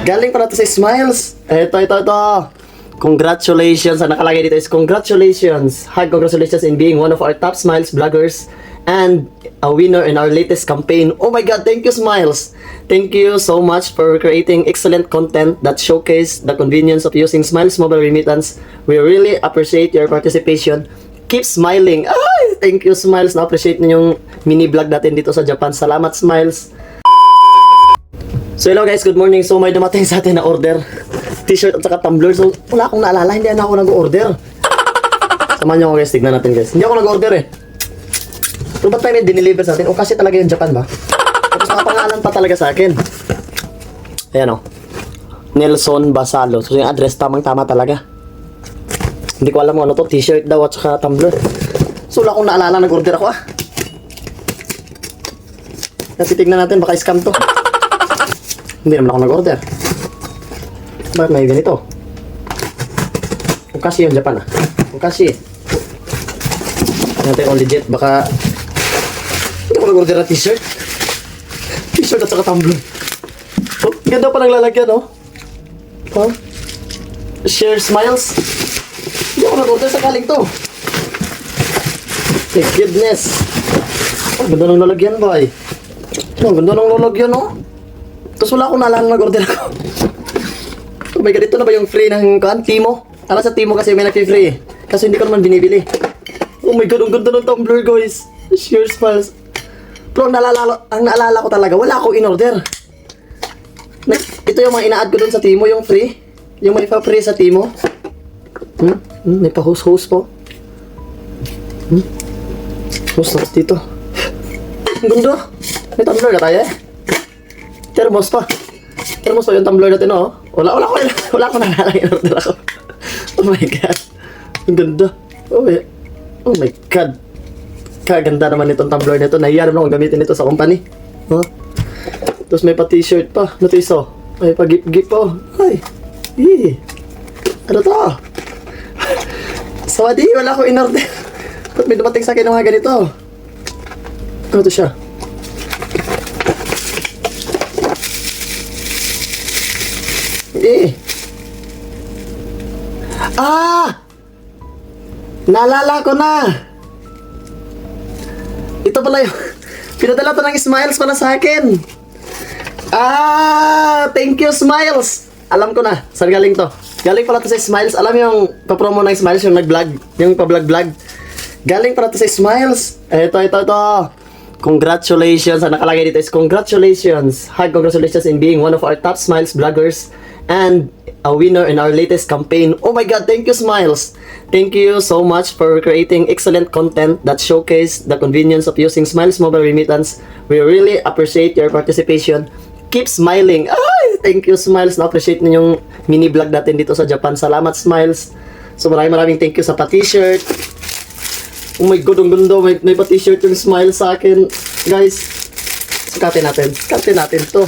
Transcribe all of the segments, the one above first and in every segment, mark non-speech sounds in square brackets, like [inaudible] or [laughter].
Galing pala to sa Smiles. Ito, ito, ito. Congratulations. Ang nakalagay dito is congratulations. Hard congratulations in being one of our top Smiles vloggers and a winner in our latest campaign. Oh my God, thank you Smiles. Thank you so much for creating excellent content that showcase the convenience of using Smiles mobile remittance. We really appreciate your participation. Keep smiling. Ay, thank you Smiles. Na-appreciate niyo yung mini vlog natin dito sa Japan. Salamat Smiles. So hello guys, good morning. So may dumating sa atin na order. T-shirt at saka tumbler. So wala akong naalala, hindi na ako nag-order. [laughs] Samahan niyo ako guys, tignan natin guys. Hindi ako nag-order eh. So ba't tayo may dineliver sa atin? O kasi talaga yung Japan ba? Tapos nakapangalan pa talaga sa akin. Ayan o. Nelson Basalo. So yung address tamang-tama talaga. Hindi ko alam kung ano to. T-shirt daw at saka tumbler. So wala akong naalala, nag-order ako ah. Kasi tignan natin, baka scam to. Hindi naman ako nag-order. Bakit may ganito? Kung kasi yung Japan ah. Kung kasi. Natin kung legit. Baka hindi ako nag-order ng t-shirt. T-shirt at saka tumbler. Oh, ganda pa ng lalagyan oh. Oh. Share smiles. Hindi ako nag-order sa galing to. My goodness. Oh, ganda ng lalagyan ba eh. Oh, ganda ng lalagyan oh. Tapos wala akong naalala nag-order ako. Oh my god, ito na ba yung free ng kan? Timo? Para sa Timo kasi may nag-free eh. Kasi hindi ko naman binibili. Oh my god, ang ganda ng tumbler guys. Sheer smiles. Pero ang naalala, ang naalala ko talaga, wala akong in-order. Ito yung mga ina-add ko dun sa Timo, yung free. Yung may pa-free sa Timo. Hmm? Hmm? May pa-host-host po. Hmm? Host-host dito. Ang ganda. May tumbler na tayo eh. Thermos pa. Thermos pa yung tumbler natin, oh. Wala, wala ko, [laughs] wala ko naalala yung order ako. Oh my God. Ang ganda. Oh my, oh my God. Kaganda naman itong tumbler nito. Nahiya naman akong gamitin ito sa company. Huh? Tapos may pa t-shirt pa. Ano to iso? May pa gift-gift pa. Ay. Yee. Ano to? [laughs] Sawadi, wala ko in-order. [laughs] Ba't may dumating sa akin ng mga ganito? Ano to siya? Eh. Ah! Naalala ko na! Ito pala yung... [laughs] Pinadala to ng Smiles pala sa akin. Ah! Thank you, Smiles! Alam ko na. Saan galing to? Galing pala to sa Smiles. Alam yung papromo ng Smiles, yung nag-vlog. Yung pa-vlog-vlog. Galing pala to sa Smiles. Ito, ito, ito. Congratulations. Ang nakalagay dito is congratulations. Hard congratulations in being one of our top Smiles vloggers and a winner in our latest campaign. Oh my God, thank you, Smiles. Thank you so much for creating excellent content that showcase the convenience of using Smiles mobile remittance. We really appreciate your participation. Keep smiling. Ay, thank you, Smiles. Na-appreciate niyo yung mini vlog natin dito sa Japan. Salamat, Smiles. So maraming maraming thank you sa pa-t-shirt. Oh my God, ang ganda. May, may pa-t-shirt yung smile sa akin. Guys, sukatin natin. Sukatin natin to.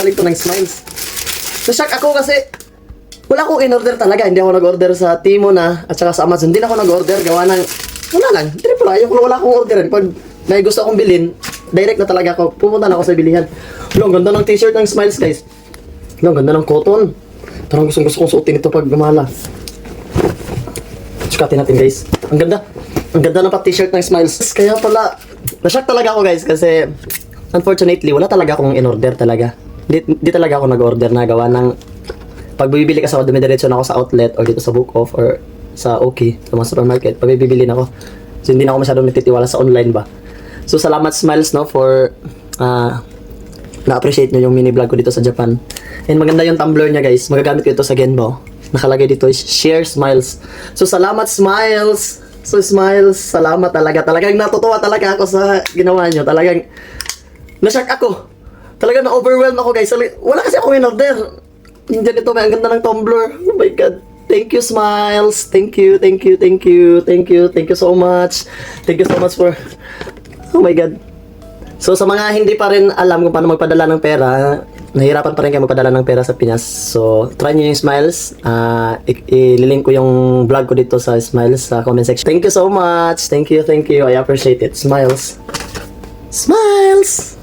Kaling to ng smiles. Na-shock ako kasi wala akong in-order talaga. Hindi ako nag-order sa Timo na at saka sa Amazon. Hindi ako nag-order. Gawa ng, wala lang. Triple A. Yung wala akong orderin. Pag may gusto akong bilhin, direct na talaga ako. Pumunta na ako sa bilihan. Wala, ang ganda ng t-shirt ng smiles, guys. Wala, ang ganda ng cotton. Parang gusto gusto kong suotin ito pag gumala. Sukatin natin, guys. Ang ganda. Ang ganda ng pa-t-shirt ng smiles. Kaya pala, na-shock talaga ako, guys, kasi unfortunately, wala talaga akong in-order talaga. Di, di talaga ako nag-order na gawa ng pag bibili ka sa dumidiretso na ako sa outlet or dito sa book off or sa OK, sa mga supermarket, pag bibili na ako. So, hindi na ako masyadong nagtitiwala sa online ba. So, salamat Smiles, no, for ah, na-appreciate nyo yung mini vlog ko dito sa Japan. And maganda yung tumbler niya, guys. Magagamit ko ito sa Genbo. Nakalagay dito is Share Smiles. So, salamat Smiles! So, Smiles, salamat talaga. Talagang natutuwa talaga ako sa ginawa nyo. Talagang, na-shock ako. Talagang na-overwhelm ako, guys. Wala kasi ako in-order. Diyan ito, may ang ganda ng tumbler. Oh my God. Thank you, Smiles. Thank you, thank you, thank you, thank you, thank you so much. Thank you so much for... Oh my God. So sa mga hindi pa rin alam kung paano magpadala ng pera, nahirapan pa rin kayo magpadala ng pera sa Pinas. So try nyo yung Smiles. I- ililink ko yung vlog ko dito sa Smiles sa comment section. Thank you so much. Thank you, thank you. I appreciate it. Smiles. Smiles!